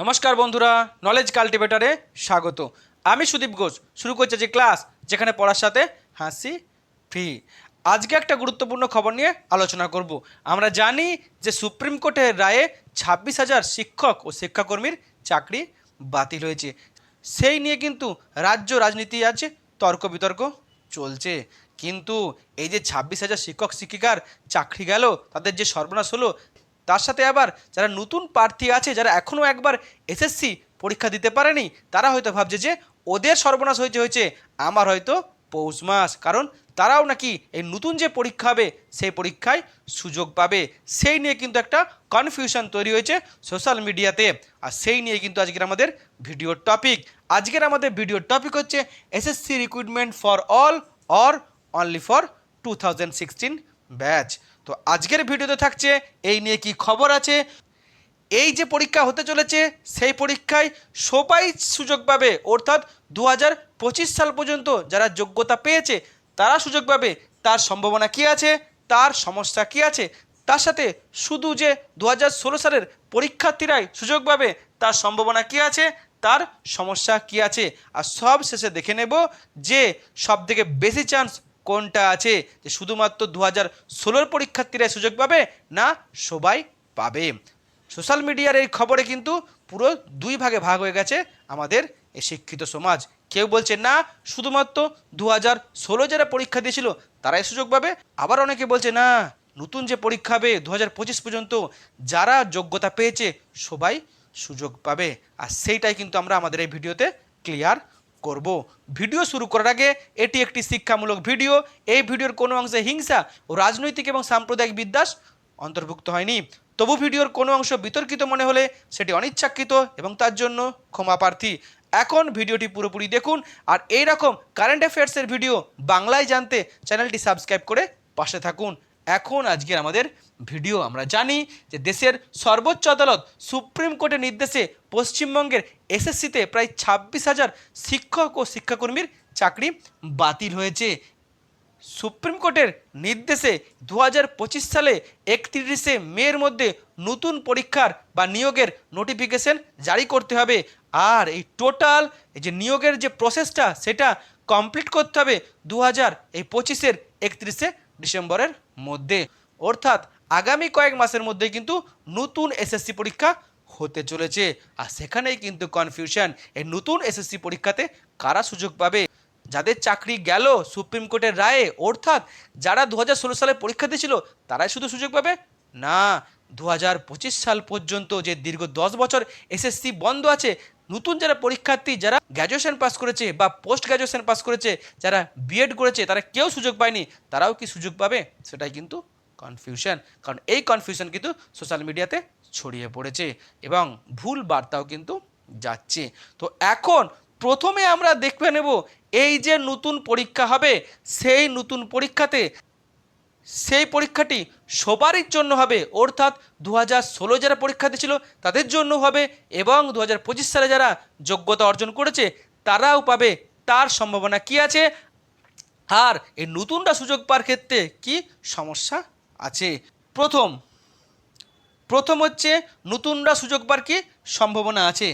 নমস্কার বন্ধুরা নলেজ কাল্টিভেটারে স্বাগত। আমি সুদীপ ঘোষ, শুরু করছি যে ক্লাস যেখানে পড়ার সাথে হাসি ফ্রি। আজকে একটা গুরুত্বপূর্ণ খবর নিয়ে আলোচনা করব। আমরা জানি যে সুপ্রিম কোর্টের রায়ে ছাব্বিশ হাজার শিক্ষক ও শিক্ষাকর্মীর চাকরি বাতিল হয়েছে। সেই নিয়ে কিন্তু রাজ্য রাজনীতি আজ তর্ক বিতর্ক চলছে। কিন্তু এই যে ছাব্বিশ হাজার শিক্ষক শিক্ষিকার চাকরি গেল, তাদের যে সর্বনাশ হলো তার সাথে আবার যারা নতুন প্রার্থী আছে, যারা এখনও একবার এসএসসি পরীক্ষা দিতে পারেনি, তারা হয়তো ভাবছে যে ওদের সর্বনাশ হয়েছে হয়েছে আমার হয়তো পৌষ মাস। কারণ তারাও নাকি এই নতুন যে পরীক্ষা হবে, সেই পরীক্ষায় সুযোগ পাবে। সেই নিয়ে কিন্তু একটা কনফিউশন তৈরি হয়েছে সোশ্যাল মিডিয়াতে আর সেই নিয়ে কিন্তু আজকের আমাদের ভিডিওর টপিক আজকের আমাদের ভিডিওর টপিক হচ্ছে SSC recruitment for all or only for two thousand sixteen batch তো আজকের ভিডিওতে থাকছে এই নিয়ে কি খবর আছে? এই যে পরীক্ষা হতে চলেছে, সেই পরীক্ষায় সবাই সুযোগ পাবে। অর্থাৎ দু হাজার পঁচিশ সাল পর্যন্ত যারা যোগ্যতা পেয়েছে, তারা সুযোগ পাবে। তার সম্ভাবনা কী আছে? তার সমস্যা কী আছে? তার সাথে শুধু যে দু হাজার ষোলো সালের পরীক্ষার্থীরাই সুযোগ পাবে, তার সম্ভাবনা কী আছে? তার সমস্যা কী আছে? আর সব শেষে দেখে নেব যে সব থেকে বেশি চান্স কোনটা আছে? যে শুধুমাত্র দু হাজার ষোলোর পরীক্ষার্থীরাই সুযোগ পাবে না সবাই পাবে? সোশ্যাল মিডিয়ার এই খবরে কিন্তু পুরো দুই ভাগে ভাগ হয়ে গেছে আমাদের এই শিক্ষিত সমাজ। কেউ বলছে, না, শুধুমাত্র দু হাজার ষোলো যারা পরীক্ষা দিয়েছিল তারাই সুযোগ পাবে। আবার অনেকে বলছে, না, নতুন যে পরীক্ষা হবে দু হাজার পঁচিশ পর্যন্ত, যারা যোগ্যতা পেয়েছে, সবাই সুযোগ পাবে। আর সেইটাই কিন্তু আমরা আমাদের এই ভিডিওতে ক্লিয়ার করব। ভিডিও শুরু করার আগে এটি একটি শিক্ষামূলক ভিডিও। এই ভিডিওর কোনো অংশে হিংসা ও রাজনৈতিক এবং সাম্প্রদায়িক বিদ্বেষ অন্তর্ভুক্ত হয়নি। তবু ভিডিওর কোনো অংশ বিতর্কিত মনে হলে সেটি অনিচ্ছাকৃত এবং তার জন্য ক্ষমা প্রার্থী। এখন ভিডিওটি পুরোপুরি দেখুন আর এই রকম কারেন্ট অ্যাফেয়ার্সের ভিডিও বাংলায় জানতে চ্যানেলটি সাবস্ক্রাইব করে পাশে থাকুন। এখন আজকের আমাদের ভিডিও। আমরা জানি যে দেশের সর্বোচ্চ আদালত সুপ্রিম কোর্টের নির্দেশে পশ্চিমবঙ্গের এসএসসিতে প্রায় ছাব্বিশ হাজার শিক্ষক ও শিক্ষাকর্মীর চাকরি বাতিল হয়েছে। সুপ্রিম কোর্টের নির্দেশে দু পঁচিশ সালে একত্রিশে মের মধ্যে নতুন পরীক্ষার বা নিয়োগের নোটিফিকেশন জারি করতে হবে। আর এই টোটাল এই যে নিয়োগের যে প্রসেসটা, সেটা কমপ্লিট করতে হবে দু হাজার এই পঁচিশের একত্রিশে ডিসেম্বরের মধ্যে। অর্থাৎ আগামী কয়েক মাসের মধ্যে কিন্তু নতুন এসএসসি পরীক্ষা হতে চলেছে। আর সেখানেই কিন্তু কনফিউশন এই নতুন এসএসসি পরীক্ষাতে কারা সুযোগ পাবে? যাদের চাকরি গেল সুপ্রিম কোর্টের রায়ে, অর্থাৎ যারা দু হাজার ষোলো সালে পরীক্ষা দিয়েছিল, তারাই শুধু সুযোগ পাবে? না দু হাজার পঁচিশ সাল পর্যন্ত যে দীর্ঘ দশ বছর এসএসসি বন্ধ আছে নতুন যারা পরীক্ষার্থী, যারা গ্র্যাজুয়েশন পাস করেছে বা পোস্ট গ্র্যাজুয়েশন পাস করেছে, যারা বিএড করেছে, তারা কেউ সুযোগ পায়নি, তারাও কি সুযোগ পাবে? সেটাই কিন্তু কনফিউশন কারণ এই কনফিউশন কিন্তু সোশ্যাল মিডিয়াতে ছড়িয়ে পড়েছে এবং ভুল বার্তাও কিন্তু যাচ্ছে। তো এখন প্রথমে আমরা দেখবে নেব, এই যে নতুন পরীক্ষা হবে, সেই নতুন পরীক্ষাতে সেই পরীক্ষাটি সবারই জন্য হবে, অর্থাৎ দু হাজার ষোলো যারা পরীক্ষা দিয়েছিল তাদের জন্য হবে এবং দু হাজার পঁচিশ সালে যারা যোগ্যতা অর্জন করেছে তারাও পাবে। তার সম্ভাবনা কি আছে? আর এই নতুনটা সুযোগ পাওয়ার ক্ষেত্রে কি সমস্যা আছে? প্রথম প্রথম হচ্ছে নতুনরা সুযোগ পাওয়ার কি সম্ভাবনা আছে?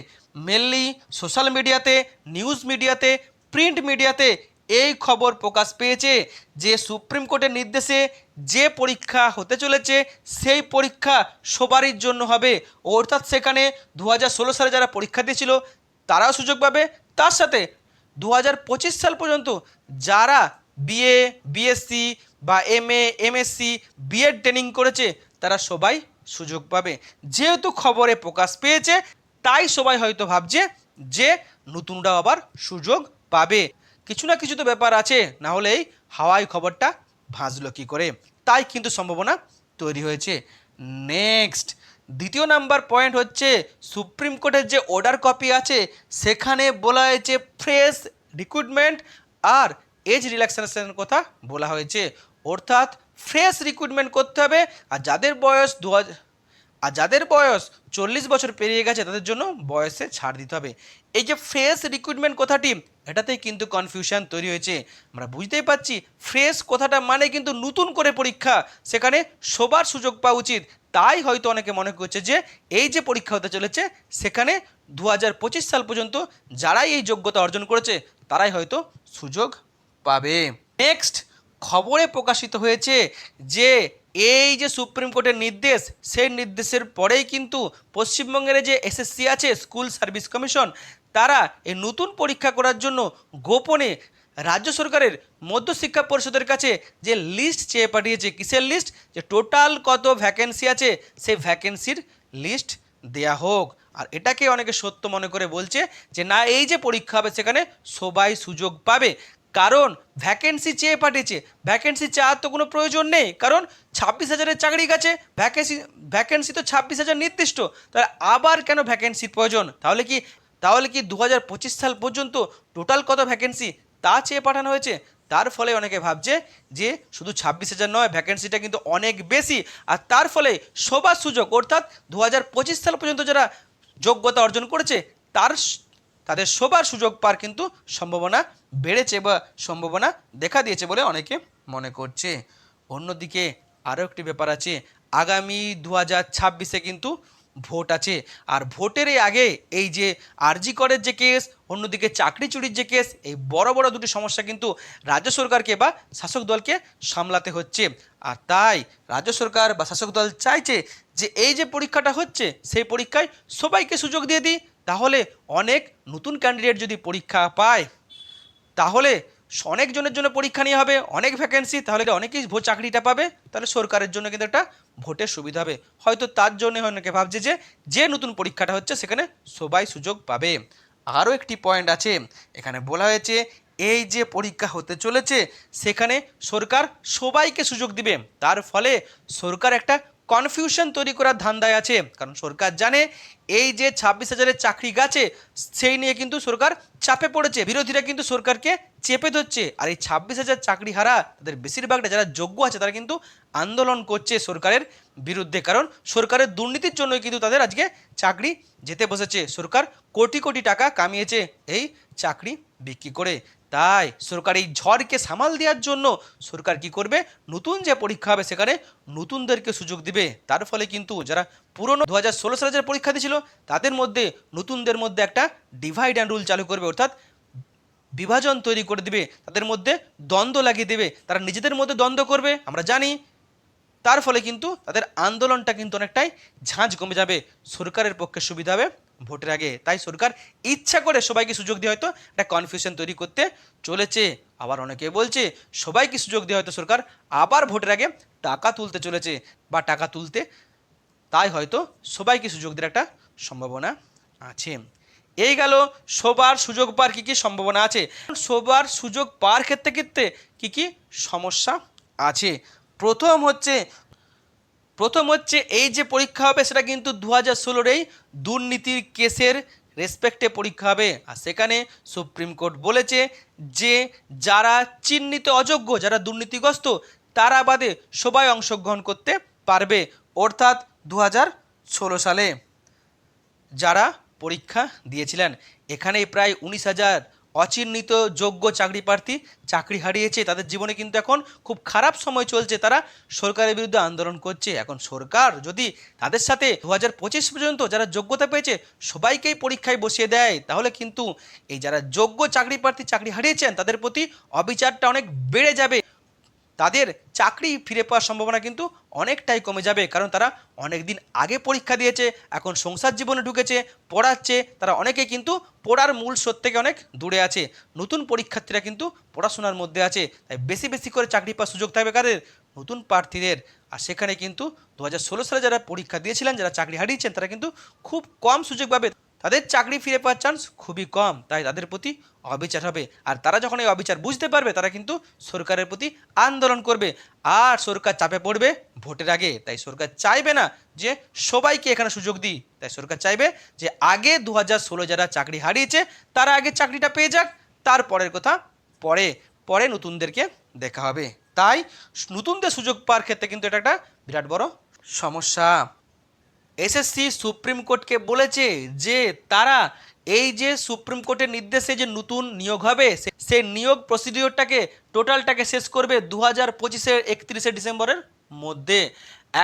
মেনলি সোশ্যাল মিডিয়াতে নিউজ মিডিয়াতে প্রিন্ট মিডিয়াতে এই খবর প্রকাশ পেয়েছে যে সুপ্রিম কোর্টের নির্দেশে যে পরীক্ষা হতে চলেছে, সেই পরীক্ষা সবারই জন্য হবে। অর্থাৎ সেখানে দু হাজার ষোলো সালে যারা পরীক্ষা দিয়েছিল, তারাও সুযোগ পাবে। তার সাথে দু হাজার পঁচিশ সাল পর্যন্ত যারা বিএ, বিএসসি বা M MA, MSc, BEd training করেছে, তারা সবাই সুযোগ পাবে। যেহেতু খবরে প্রকাশ পেয়েছে, তাই সবাই হয়তো ভাবছে যে নতুনরাও আবার সুযোগ পাবে। কিছু না কিছু তো ব্যাপার আছে, না হলে এই হাওয়াই খবরটা ভাঁজলো কী করে? তাই কিন্তু সম্ভাবনা তৈরি হয়েছে। নেক্সট দ্বিতীয় নাম্বার পয়েন্ট হচ্ছে, সুপ্রিম কোর্টের যে অর্ডার কপি আছে, সেখানে বলা হয়েছে ফ্রেশ রিক্রুটমেন্ট আর এজ রিল্যাক্সেশনের কথা বলা হয়েছে। অর্থাৎ ফ্রেশ রিক্রুটমেন্ট করতে হবে, আর যাদের বয়স দু হাজার আর যাদের বয়স চল্লিশ বছর পেরিয়ে গেছে, তাদের জন্য বয়সে ছাড় দিতে হবে। এই যে ফ্রেশ রিক্রুটমেন্ট কথাটি, এটাতেই কিন্তু কনফিউশন তৈরি হয়েছে। আমরা বুঝতেই পারছি ফ্রেশ কথাটা মানে কিন্তু নতুন করে পরীক্ষা। সেখানে সবার সুযোগ পাওয়া উচিত। তাই হয়তো অনেকে মনে করছে যে, এই যে পরীক্ষা হতে চলেছে, সেখানে দু হাজার পঁচিশ সাল পর্যন্ত যারাই এই যোগ্যতা অর্জন করেছে, তারাই হয়তো সুযোগ পাবে। নেক্সট খবরে প্রকাশিত হয়েছে যে, এই যে সুপ্রিম কোর্টের নির্দেশ, সেই নির্দেশের পরেই কিন্তু পশ্চিমবঙ্গের যে এসএসসি আছে স্কুল সার্ভিস কমিশন তারা এই নতুন পরীক্ষা করার জন্য গোপনে রাজ্য সরকারের মধ্যশিক্ষা পরিষদের কাছে যে লিস্ট চেয়ে পাঠিয়েছে, কিসের লিস্ট? যে টোটাল কত ভ্যাকেন্সি আছে, সেই ভ্যাকেন্সির লিস্ট দেয়া হোক। আর এটাকে অনেকে সত্য মনে করে বলছে যে, না, এই যে পরীক্ষা হবে সেখানে সবাই সুযোগ পাবে। কারণ ভ্যাকেন্সি চেয়ে পাঠিয়েছে। ভ্যাকেন্সি চাওয়ার তো কোনো প্রয়োজন নেই। কারণ ছাব্বিশ হাজারের চাকরি গেছে ভ্যাকেন্সি ভ্যাকেন্সি তো ছাব্বিশ হাজার নির্দিষ্ট। তাহলে আবার কেন ভ্যাকেন্সির প্রয়োজন? তাহলে কি তাহলে কি দু হাজার পঁচিশ সাল পর্যন্ত টোটাল কত ভ্যাকেন্সি তা চেয়ে পাঠানো হয়েছে? তার ফলে অনেকে ভাবছে যে শুধু ছাব্বিশ হাজার নয় ভ্যাকেন্সিটা কিন্তু অনেক বেশি। আর তার ফলে সবার সুযোগ, অর্থাৎ দু হাজার পঁচিশ সাল পর্যন্ত যারা যোগ্যতা অর্জন করেছে, তার তাদের সবার সুযোগ পাওয়ার কিন্তু সম্ভাবনা বেড়েছে বা সম্ভাবনা দেখা দিয়েছে বলে অনেকে মনে করছে। অন্যদিকে আরও একটি ব্যাপার আছে, আগামী দু হাজার ছাব্বিশে কিন্তু ভোট আছে। আর ভোটের আগে এই যে আরজি করের যে কেস, অন্যদিকে চাকরি চুরির যে কেস, এই বড় বড় দুটি সমস্যা কিন্তু রাজ্য সরকারকে বা শাসক দলকে সামলাতে হচ্ছে। আর তাই রাজ্য সরকার বা শাসক দল চাইছে যে এই যে পরীক্ষাটা হচ্ছে, সেই পরীক্ষায় সবাইকে সুযোগ দিয়ে দিই। তাহলে অনেক নতুন ক্যান্ডিডেট যদি পরীক্ষা পায়, তাহলে অনেক জনের জন্য পরীক্ষা নিয়ে হবে, অনেক ভ্যাকেন্সি তাহলে অনেকেই ভোট চাকরিটা পাবে, তাহলে সরকারের জন্য কিন্তু একটা ভোটের সুবিধা হবে। হয়তো তার জন্য অনেকে ভাবছে যে যে নতুন পরীক্ষাটা হচ্ছে সেখানে সবাই সুযোগ পাবে। আরও একটি পয়েন্ট আছে, এখানে বলা হয়েছে, এই যে পরীক্ষা হতে চলেছে, সেখানে সরকার সবাইকে সুযোগ দিবে। তার ফলে সরকার একটা কনফিউশন তৈরি করার ধান্দায় আছে। কারণ সরকার জানে এই যে ছাব্বিশ হাজারের চাকরি গেছে, সেই নিয়ে কিন্তু সরকার চাপে পড়েছে। বিরোধীরা কিন্তু সরকারকে চেপে ধরছে। আর এই ছাব্বিশ হাজার চাকরি হারা তাদের বেশিরভাগটা যারা যোগ্য আছে, তারা কিন্তু আন্দোলন করছে সরকারের বিরুদ্ধে। কারণ সরকারের দুর্নীতির জন্যই কিন্তু তাদের আজকে চাকরি যেতে বসেছে। সরকার কোটি কোটি টাকা কামিয়েছে এই চাকরি বিক্রি করে। তাই সরকার এই ঝড়কে সামাল দেওয়ার জন্য সরকার কি করবে? নতুন যে পরীক্ষা হবে সেখানে নতুনদেরকে সুযোগ দিবে। তার ফলে কিন্তু যারা পুরনো দু হাজার ষোলো সালে যারা পরীক্ষা দিয়েছিল, তাদের মধ্যে নতুনদের মধ্যে একটা ডিভাইড অ্যান্ড রুল চালু করবে। অর্থাৎ বিভাজন তৈরি করে দিবে। তাদের মধ্যে দ্বন্দ্ব লাগিয়ে দেবে। তারা নিজেদের মধ্যে দ্বন্দ্ব করবে। আমরা জানি, তার ফলে কিন্তু তাদের আন্দোলনটা কিন্তু অনেকটাই ঝাঁঝ কমে যাবে। সরকারের পক্ষে সুবিধা হবে। ভোটের আগে। তাই সরকার ইচ্ছা করে সবাইকে সুযোগ দিয়ে হয়তো একটা কনফিউশন তৈরি করতে চলেছে। আবার অনেকে বলছে, সবাইকে সুযোগ দিয়ে হয়তো সরকার আবার ভোটের আগে টাকা তুলতে চলেছে বা টাকা তুলতে। তাই হয়তো সবাইকে সুযোগ দেওয়ার একটা সম্ভাবনা আছে। এই গেল, সবার সুযোগ পাওয়ার কী কী সম্ভাবনা আছে? সবার সুযোগ পাওয়ার ক্ষেত্রে ক্ষেত্রে কী কী সমস্যা আছে? প্রথম হচ্ছে প্রথম হচ্ছে এই যে পরীক্ষা হবে, সেটা কিন্তু দু হাজার ষোলোর এই দুর্নীতির কেসের রেসপেক্টে পরীক্ষা হবে। আর সেখানে সুপ্রিম কোর্ট বলেছে যে যারা চিহ্নিত অযোগ্য, যারা দুর্নীতিগ্রস্ত, তারা বাদে সবাই অংশগ্রহণ করতে পারবে, অর্থাৎ দু হাজার ষোলো সালে যারা পরীক্ষা দিয়েছিলেন এখানে প্রায় উনিশ হাজার অচিহ্নিত যোগ্য চাকরি প্রার্থী চাকরি হারিয়েছে, তাদের জীবনে কিন্তু এখন খুব খারাপ সময় চলছে, তারা সরকারের বিরুদ্ধে আন্দোলন করছে। এখন সরকার যদি তাদের সাথে দু হাজার পঁচিশ পর্যন্ত যারা যোগ্যতা পেয়েছে, সবাইকেই পরীক্ষায় বসিয়ে দেয়, তাহলে কিন্তু এই যারা যোগ্য চাকরি প্রার্থী চাকরি হারিয়েছেন, তাদের প্রতি অবিচারটা অনেক বেড়ে যাবে। তাদের চাকরি ফিরে পাওয়ার সম্ভাবনা কিন্তু অনেকটাই কমে যাবে, কারণ তারা অনেক দিন আগে পরীক্ষা দিয়েছে, এখন সংসার জীবনে ঢুকেছে, পড়াচ্ছে, তারা অনেকে কিন্তু পড়ার মূল স্রোত থেকে অনেক দূরে আছে। নতুন পরীক্ষার্থীরা কিন্তু পড়াশোনার মধ্যে আছে, তাই বেশি বেশি করে চাকরি পাওয়ার সুযোগ থাকবে কাদের? নতুন প্রার্থীদের। আর সেখানে কিন্তু দু হাজার ষোলো সালে যারা পরীক্ষা দিয়েছিলেন, যারা চাকরি হারিয়েছেন, তারা কিন্তু খুব কম সুযোগ পাবে। তাদের চাকরি ফিরে পাওয়ার চান্স খুবই কম, তাই তাদের প্রতি অবিচার হবে। আর তারা যখন এই অবিচার বুঝতে পারবে, তারা কিন্তু সরকারের প্রতি আন্দোলন করবে। আর সরকার চাপে পড়বে ভোটের আগে, তাই সরকার চাইবে না যে সবাইকে এখানে সুযোগ দিই। তাই সরকার চাইবে যে আগে দু হাজার ষোলো যারা চাকরি হারিয়েছে, তারা আগে চাকরিটা পেয়ে যাক তারপরের কথা পরে পরে নতুনদেরকে দেখা হবে। তাই নতুনদের সুযোগ পাওয়ার ক্ষেত্রে কিন্তু এটা একটা বিরাট বড় সমস্যা। এসএসসি সুপ্রিম কোর্টকে বলেছে যে তারা এই যে সুপ্রিম কোর্টের নির্দেশে যে নতুন নিয়োগ হবে সেই নিয়োগ প্রসিডিওরটাকে, টোটালটাকে শেষ করবে দু হাজার পঁচিশের একত্রিশে ডিসেম্বরের মধ্যে।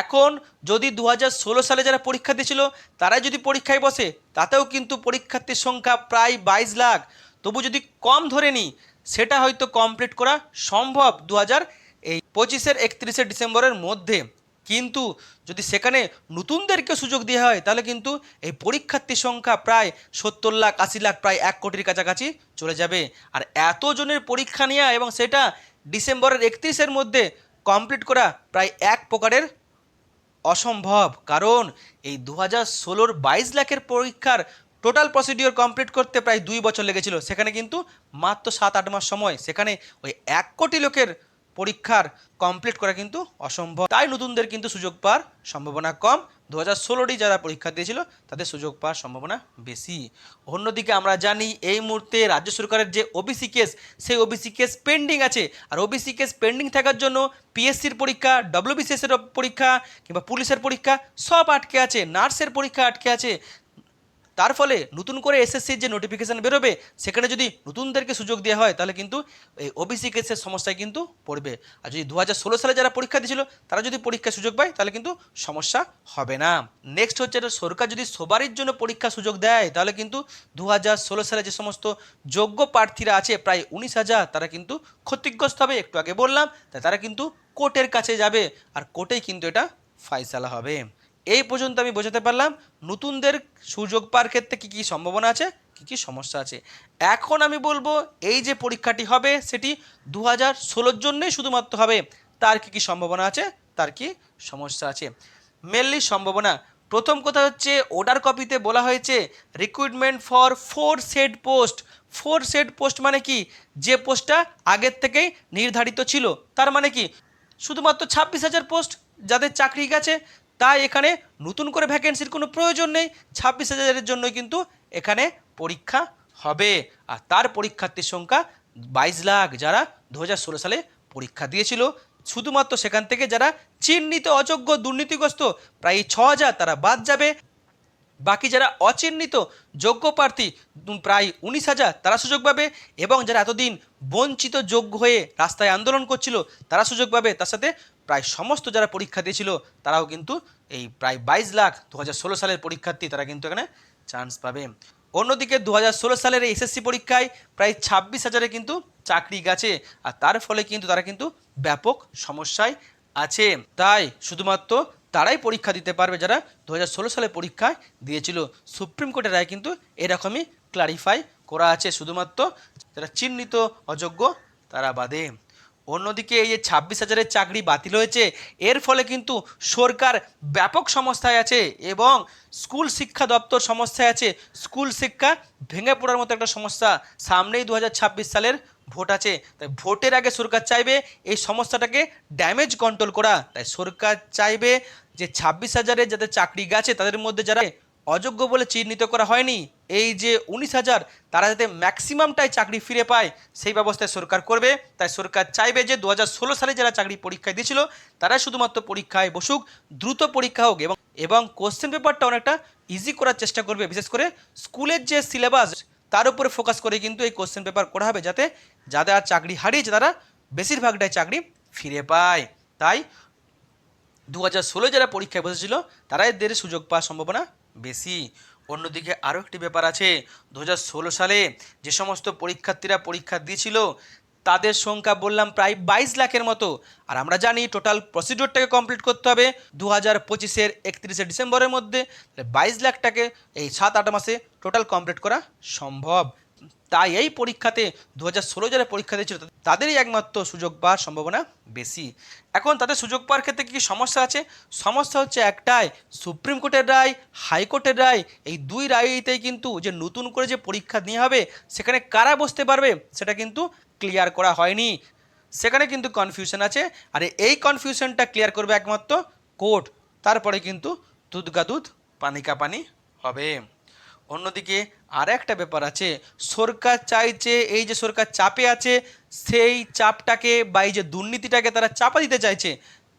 এখন যদি দু হাজার ষোলো সালে যারা পরীক্ষা দিয়েছিল, তারাই যদি পরীক্ষায় বসে, তাতেও কিন্তু পরীক্ষার্থীর সংখ্যা প্রায় বাইশ লাখ। তবু যদি কম ধরে নিই, সেটা হয়তো কমপ্লিট করা সম্ভব দু হাজার এই পঁচিশের একত্রিশে ডিসেম্বরের মধ্যে। কিন্তু যদি সেখানে নতুনদেরকে সুযোগ দেওয়া হয়, তাহলে কিন্তু এই পরীক্ষার্থীর সংখ্যা প্রায় সত্তর লাখ, আশি লাখ, প্রায় এক কোটির কাছাকাছি চলে যাবে। আর এতজনের পরীক্ষা নেওয়া এবং সেটা ডিসেম্বরের একত্রিশের মধ্যে কমপ্লিট করা প্রায় এক প্রকারের অসম্ভব। কারণ এই দু হাজার ষোলোর বাইশ লাখের পরীক্ষার টোটাল প্রসিডিওর কমপ্লিট করতে প্রায় দুই বছর লেগেছিল। সেখানে কিন্তু মাত্র সাত আট মাস সময়। সেখানে ওই এক কোটি লোকের পরীক্ষার কমপ্লিট করা কিন্তু অসম্ভব। তাই নতুনদের কিন্তু সুযোগ পাওয়ার সম্ভাবনা কম। দু হাজার ষোলোটি যারা পরীক্ষা দিয়েছিল, তাদের সুযোগ পাওয়ার সম্ভাবনা বেশি। অন্যদিকে আমরা জানি, এই মুহূর্তে রাজ্য সরকারের যে ওবিসি কেস সেই ওবিসি কেস পেন্ডিং আছে। আর ওবিসি কেস পেন্ডিং থাকার জন্য পিএসসির পরীক্ষা ডব্লিউবিসিএস এর পরীক্ষা কিংবা পুলিশের পরীক্ষা সব আটকে আছে, নার্সের পরীক্ষা আটকে আছে। তার ফলে নতুন করে এসএসসির যে নোটিফিকেশান বেরোবে, সেখানে যদি নতুনদেরকে সুযোগ দেওয়া হয়, তাহলে কিন্তু এই ওবিসি কেসের সমস্যায় কিন্তু পড়বে। আর যদি দু হাজার ষোলো সালে যারা পরীক্ষা দিয়েছিল, তারা যদি পরীক্ষার সুযোগ পায়, তাহলে কিন্তু সমস্যা হবে না। নেক্সট হচ্ছে এটা, সরকার যদি সবারই জন্য পরীক্ষার সুযোগ দেয়, তাহলে কিন্তু দু হাজার ষোলো সালে যে সমস্ত যোগ্য প্রার্থীরা আছে, প্রায় উনিশ হাজার, তারা কিন্তু ক্ষতিগ্রস্ত হবে। একটু আগে বললাম, তাই তারা কিন্তু কোর্টের কাছে যাবে, আর কোর্টেই কিন্তু এটা ফাইসালা হবে। এই পর্যন্ত আমি বোঝাতে পারলাম নতুনদের সুযোগ পাওয়ার ক্ষেত্রে কী কী সম্ভাবনা আছে, কী কী সমস্যা আছে। এখন আমি বলব এই যে পরীক্ষাটি হবে সেটি দু হাজার ষোলোর জন্যই শুধুমাত্র হবে, তার কী কী সম্ভাবনা আছে, তার কি সমস্যা আছে। মেনলি সম্ভাবনা, প্রথম কথা হচ্ছে অর্ডার কপিতে বলা হয়েছে recruitment for four set post four set post মানে কি? যে পোস্টটা আগের থেকেই নির্ধারিত ছিল, তার মানে কি? শুধুমাত্র ছাব্বিশ হাজার পোস্ট যাদের চাকরি গেছে তাই এখানে নতুন করে ভ্যাকেন্সির কোনো প্রয়োজন নেই। ছাব্বিশ হাজারের জন্যই কিন্তু এখানে পরীক্ষা হবে। আর তার পরীক্ষার্থীর সংখ্যা বাইশ লাখ যারা দু হাজার ষোলো সালে পরীক্ষা দিয়েছিল। শুধুমাত্র সেখান থেকে যারা চিহ্নিত অযোগ্য, দুর্নীতিগ্রস্ত, প্রায় ছ হাজার তারা বাদ যাবে। বাকি যারা অচিহ্নিত, যোগ্য প্রার্থী প্রায় উনিশ হাজার তারা সুযোগ পাবে। এবং যারা এতদিন বঞ্চিত যোগ্য হয়ে রাস্তায় আন্দোলন করছিল, তারা সুযোগ পাবে। তার সাথে প্রায় সমস্ত যারা পরীক্ষা দিয়েছিল, তারাও কিন্তু এই প্রায় বাইশ লাখ দু হাজার ষোলো সালের পরীক্ষার্থী তারা কিন্তু এখানে চান্স পাবে। অন্যদিকে দু হাজার ষোলো সালের এসএসসি পরীক্ষায় প্রায় ছাব্বিশ হাজারে কিন্তু চাকরি গেছে, আর তার ফলে কিন্তু তারা কিন্তু ব্যাপক সমস্যায় আছে। তাই শুধুমাত্র তারাই পরীক্ষা দিতে পারবে যারা দু সালে পরীক্ষায় দিয়েছিল। সুপ্রিম কোর্টের রায় কিন্তু এরকমই ক্লারিফাই করা আছে, শুধুমাত্র যারা চিহ্নিত অযোগ্য তারা বাদে। অন্যদিকে এই যে ছাব্বিশ হাজারের চাকরি বাতিল হয়েছে, এর ফলে কিন্তু সরকার ব্যাপক সমস্যায় আছে এবং স্কুল শিক্ষা দপ্তর সমস্যায় আছে। স্কুল শিক্ষা ভেঙে পড়ার মতো একটা সমস্যা সামনেই দু হাজার ছাব্বিশ সালের ভোট আছে। তাই ভোটের আগে সরকার চাইবে এই সমস্যাটাকে ড্যামেজ কন্ট্রোল করা। তাই সরকার চাইবে যে ছাব্বিশ হাজারের যাদের চাকরি গেছে, তাদের মধ্যে যারা অযোগ্য বলে চিহ্নিত করা হয়নি। এই যে উনিশ হাজার, তারা যাতে ম্যাক্সিমামটাই চাকরি ফিরে পায়, সেই ব্যবস্থায় সরকার করবে। তাই সরকার চাইবে যে দু হাজার ষোলো সালে যারা চাকরি পরীক্ষায় দিয়েছিল তারা শুধুমাত্র পরীক্ষায় বসুক, দ্রুত পরীক্ষা হোক এবং এবং কোশ্চেন পেপারটা অনেকটা ইজি করার চেষ্টা করবে। বিশেষ করে স্কুলের যে সিলেবাস তার উপরে ফোকাস করে কিন্তু এই কোশ্চেন পেপার করা হবে যাতে যাদের আর চাকরি হারিয়েছে, তারা বেশিরভাগটাই চাকরি ফিরে পায়। তাই দু হাজার ষোলো যারা পরীক্ষায় বসেছিল তারা এদের সুযোগ পাওয়ার সম্ভাবনা বেশি। অন্যদিকে আরও একটি ব্যাপার আছে দু হাজার ষোলো সালে যে সমস্ত পরীক্ষার্থীরা পরীক্ষা দিয়েছিল, তাদের সংখ্যা বললাম প্রায় বাইশ লাখের মতো। আর আমরা জানি টোটাল প্রসিডিওরটাকে কমপ্লিট করতে হবে দু হাজার পঁচিশের একত্রিশে ডিসেম্বরের মধ্যে। বাইশ লাখটাকে এই সাত আট মাসে টোটাল কমপ্লিট করা সম্ভব। তাই এই পরীক্ষাতে দু হাজার ষোলো যারা পরীক্ষা দিয়েছিল, তাদেরই একমাত্র সুযোগ পাওয়ার সম্ভাবনা বেশি। এখন তাদের সুযোগ পাওয়ার ক্ষেত্রে কী সমস্যা আছে? সমস্যা হচ্ছে একটাই, সুপ্রিম কোর্টের রায় হাইকোর্টের রায়, এই দুই রায়তেই কিন্তু যে নতুন করে যে পরীক্ষা নেওয়া হবে, সেখানে কারা বসতে পারবে, সেটা কিন্তু ক্লিয়ার করা হয়নি। সেখানে কিন্তু কনফিউশন আছে, আর এই কনফিউশনটা ক্লিয়ার করবে একমাত্র কোর্ট, তারপরে কিন্তু দুধ গা দুধ পানি কা পানি হবে। অন্যদিকে আর একটা ব্যাপার আছে, সরকার চাইছে, এই যে সরকার চাপে আছে, সেই চাপটাকে বা এই যে দুর্নীতিটাকে তারা চাপা দিতে চাইছে,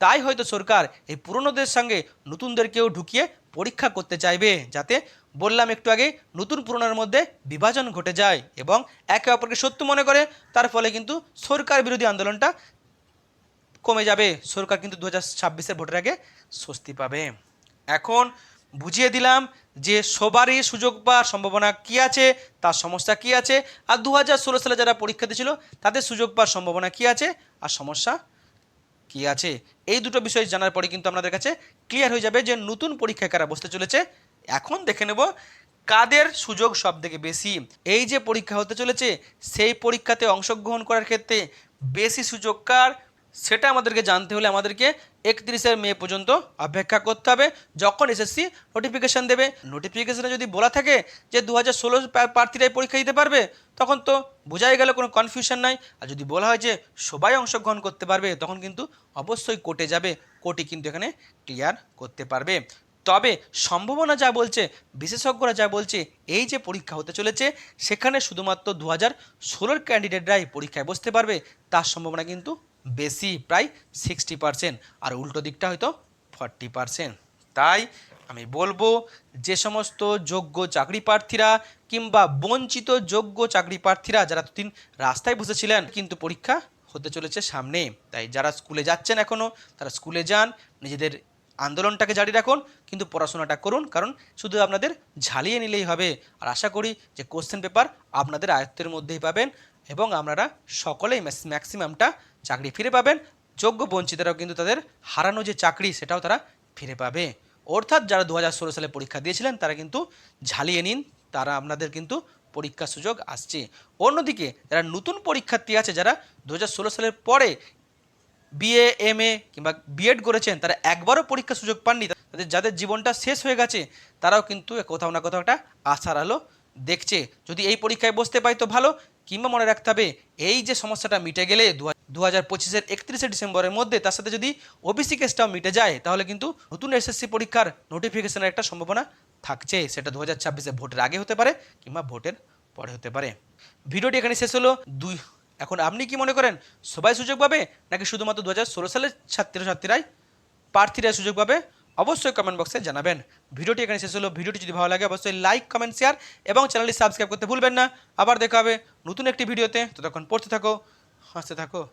তাই হয়তো সরকার এই পুরনোদের সঙ্গে নতুনদেরকেও ঢুকিয়ে পরীক্ষা করতে চাইবে, যাতে বললাম একটু আগে, নতুন পুরনোর মধ্যে বিভাজন ঘটে যায় এবং একে অপরকে সত্য মনে করে, তার ফলে কিন্তু সরকার বিরোধী আন্দোলনটা কমে যাবে। সরকার কিন্তু দু হাজার ছাব্বিশের ভোটের আগে স্বস্তি পাবে। এখন বুঝিয়ে দিলাম যে সবারই সুযোগ পাওয়ার সম্ভাবনা কী আছে, তার সমস্যা কী আছে, আর দু হাজার ষোলো সালে যারা পরীক্ষা দিয়েছিল, তাদের সুযোগ পাওয়ার সম্ভাবনা কী আছে, আর সমস্যা কি আছে? এই দুটো বিষয় জানার পরে কিন্তু আপনাদের কাছে ক্লিয়ার হয়ে যাবে যে নতুন পরীক্ষায় কারা বসতে চলেছে। এখন দেখে নেব কাদের সুযোগ সব থেকে বেশি। এই যে পরীক্ষা হতে চলেছে, সেই পরীক্ষাতে অংশগ্রহণ করার ক্ষেত্রে বেশি সুযোগ কার সেটা আমাদেরকে জানতে হলে আমাদেরকে একত্রিশে মে পর্যন্ত অপেক্ষা করতে হবে। যখন এসএসসি নোটিফিকেশান দেবে নোটিফিকেশানে যদি বলা থাকে যে দু হাজার ষোলো প্রার্থীরাই পরীক্ষা দিতে পারবে, তখন তো বোঝাই গেল কোনো কনফিউশন নাই। আর যদি বলা হয় যে সবাই অংশগ্রহণ করতে পারবে, তখন কিন্তু অবশ্যই কোর্টে যাবে। কোর্টই কিন্তু এখানে ক্লিয়ার করতে পারবে। তবে সম্ভাবনা যা বলছে, বিশেষজ্ঞরা যা বলছে, এই যে পরীক্ষা হতে চলেছে, সেখানে শুধুমাত্র দু হাজার ষোলোর ক্যান্ডিডেটরাই পরীক্ষায় বসতে পারবে, তার সম্ভাবনা কিন্তু বেশি, প্রায় সিক্সটি পার্সেন্ট আর উল্টো দিকটা হয়তো ফর্টি পার্সেন্ট তাই আমি বলব যে সমস্ত যোগ্য চাকরি প্রার্থীরা কিংবা বঞ্চিত যোগ্য চাকরি প্রার্থীরা, যারা এতদিন রাস্তায় বসেছিলেন, কিন্তু পরীক্ষা হতে চলেছে সামনে। তাই যারা স্কুলে যাচ্ছেন এখনও তারা স্কুলে যান, নিজেদের আন্দোলনটাকে জারি রাখুন, কিন্তু পড়াশোনাটা করুন, কারণ শুধু আপনাদের ঝালিয়ে নিলেই হবে। আর আশা করি যে কোশ্চেন পেপার আপনাদের আয়ত্তের মধ্যেই পাবেন। এবং আপনারা সকলেই ম্যাক্সিমামটা চাকরি ফিরে পাবেন। যোগ্য বঞ্চিতরাও কিন্তু তাদের হারানো যে চাকরি, সেটাও তারা ফিরে পাবে। অর্থাৎ যারা দু হাজার ষোলো সালে পরীক্ষা দিয়েছিলেন, তারা কিন্তু ঝালিয়ে নিন, তারা আপনাদের কিন্তু পরীক্ষার সুযোগ আসছে। অন্যদিকে যারা নতুন পরীক্ষার্থী আছে, যারা দু হাজার ষোলো সালের পরে বিএ এম এ কিংবা বিএড করেছেন, তারা একবারও পরীক্ষার সুযোগ পাননি। তাদের, যাদের জীবনটা শেষ হয়ে গেছে, তারাও কিন্তু কোথাও না কোথাও একটা আশার আলো দেখছে। যদি এই পরীক্ষায় বসতে পাই তো ভালো কিংবা মনে রাখতে হবে, এই যে সমস্যাটা মিটে গেলে দু হাজার পঁচিশের একত্রিশে ডিসেম্বরের মধ্যে তার সাথে যদি ওবিসি কেসটাও মিটে যায়, তাহলে কিন্তু নতুন এসএসসি পরীক্ষার নোটিফিকেশনের একটা সম্ভাবনা থাকছে। সেটা দু হাজার ছাব্বিশে ভোটের আগে হতে পারে কিংবা ভোটের পরে হতে পারে। ভিডিওটি এখানে শেষ হলো। দুই, এখন আপনি কি মনে করেন, সবাই সুযোগ পাবে? নাকি শুধুমাত্র দু হাজার ষোলো সালের ছাত্রছাত্রীরাই প্রার্থীরা সুযোগ পাবে? অবশ্যই কমেন্ট বক্সে জানাবেন। ভিডিওটি এখানে শেষ হলো। ভিডিওটি যদি ভালো লাগে, অবশ্যই লাইক কমেন্ট শেয়ার এবং চ্যানেলটি সাবস্ক্রাইব করতে ভুলবেন না। আবার দেখা হবে নতুন একটি ভিডিওতে। ততক্ষণ পড়তে থাকো, হাসতে থাকো।